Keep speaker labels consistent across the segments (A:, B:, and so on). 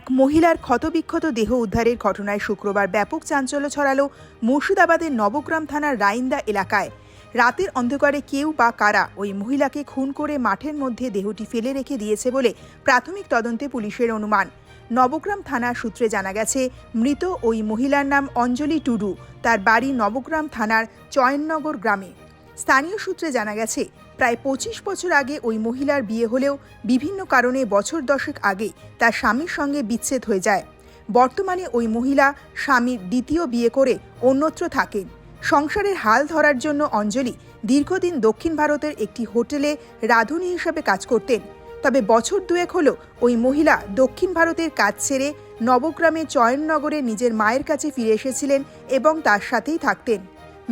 A: এক মহিলার ক্ষতবিক্ষত দেহ উদ্ধারের ঘটনায় শুক্রবার ব্যাপক চাঞ্চল্য ছড়ালো মুর্শিদাবাদের নবগ্রাম থানার রাইন্দা এলাকায়। রাতের অন্ধকারে কেউ বা কারা ওই মহিলাকে খুন করে মাঠের মধ্যে দেহটি ফেলে রেখে দিয়েছে বলে প্রাথমিক তদন্তে পুলিশের অনুমান। নবগ্রাম থানা সূত্রে জানা গেছে, মৃত ওই মহিলার নাম অঞ্জলি টুডু। তার বাড়ি নবগ্রাম থানার চয়ননগর গ্রামে। স্থানীয় সূত্রে জানা গেছে, প্রায় পঁচিশ বছর আগে ওই মহিলার বিয়ে হলেও বিভিন্ন কারণে বছর দশেক আগে তার স্বামীর সঙ্গে বিচ্ছেদ হয়ে যায়। বর্তমানে ওই মহিলা স্বামীর দ্বিতীয় বিয়ে করে অন্যত্র থাকেন। সংসারের হাল ধরার জন্য অঞ্জলি দীর্ঘদিন দক্ষিণ ভারতের একটি হোটেলে রাঁধুনি হিসাবে কাজ করতেন। তবে বছর দুয়েক হলো ওই মহিলা দক্ষিণ ভারতের কাজ ছেড়ে নবগ্রামে চয়ননগরে নিজের মায়ের কাছে ফিরে এসেছিলেন এবং তার সাথেই থাকতেন।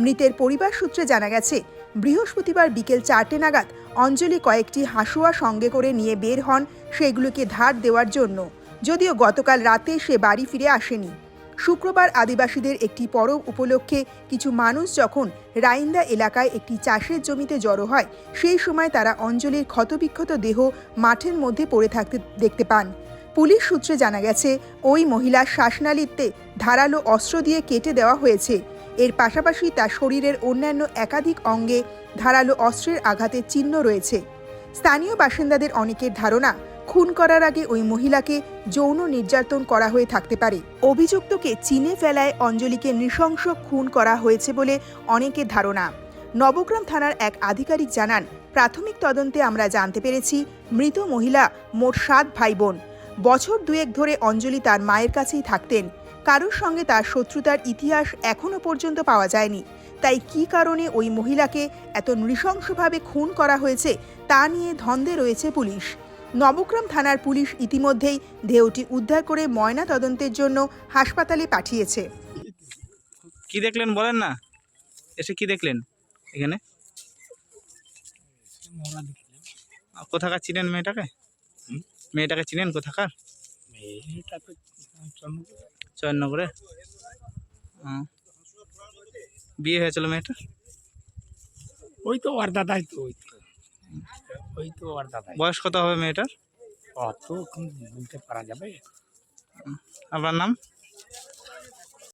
A: মৃতের পরিবার সূত্রে জানা গেছে বৃহস্পতিবার বিকেল চারটে নাগাদ অঞ্জলি কয়েকটি হাসুয়া সঙ্গে করে নিয়ে বের হন সেগুলোকে ধার দেওয়ার জন্য। যদিও গতকাল রাতে সে বাড়ি ফিরে আসেনি। শুক্রবার আদিবাসীদের একটি পরব উপলক্ষে কিছু মানুষ যখন রাইন্দা এলাকায় একটি চাষের জমিতে জড়ো হয়, সেই সময় তারা অঞ্জলির ক্ষতবিক্ষত দেহ মাঠের মধ্যে পড়ে থাকতে দেখতে পান। পুলিশ সূত্রে জানা গেছে, ওই মহিলার শ্বাসনালীতে ধারালো অস্ত্র দিয়ে কেটে দেওয়া হয়েছে। এর পাশাপাশি তার শরীরের অন্যান্য একাধিক অঙ্গে ধারালো অস্ত্রের আঘাতের চিহ্ন রয়েছে। স্থানীয় বাসিন্দাদের অনেকের ধারণা, খুন করার আগে ওই মহিলাকে যৌন নির্যাতন করা হয়ে থাকতে পারে। অভিযুক্তকে চিনে ফেলায় অঞ্জলিকে নৃশংস খুন করা হয়েছে বলে অনেকের ধারণা। নবগ্রাম থানার এক আধিকারিক জানান, প্রাথমিক তদন্তে আমরা জানতে পেরেছি, মৃত মহিলা মোট সাত ভাই বোন। বছর দুয়েক ধরে অঞ্জলি তার মায়ের কাছেই থাকতেন। কারোর সঙ্গে তার শত্রুতার ইতিহাস এখনও পর্যন্ত পাওয়া যায়নি। তাই কী কারণে ওই মহিলাকে এত নৃশংসভাবে খুন করা হয়েছে তা নিয়ে ধন্দে রয়েছে পুলিশ। নবগ্রাম থানার পুলিশ ইতিমধ্যেই দেহটি উদ্ধার করে ময়না তদন্তের জন্য হাসপাতালে পাঠিয়েছে।
B: কি দেখলেন বলেন না? এসে কি দেখলেন এখানে? কোথাকার চিনেন মেয়েটাকে? মেয়েটাকে চিনেন কোথাকার? আহ, বিয়ে হয়েছিল মেয়েটা?
C: ওই তো ওর দাদাই তো ওই তো। ওই তো ওর দাদাই।
B: বয়স কত হবে মেয়েটার?
C: অত বলতে পারা যাবে।
B: আপনার নাম?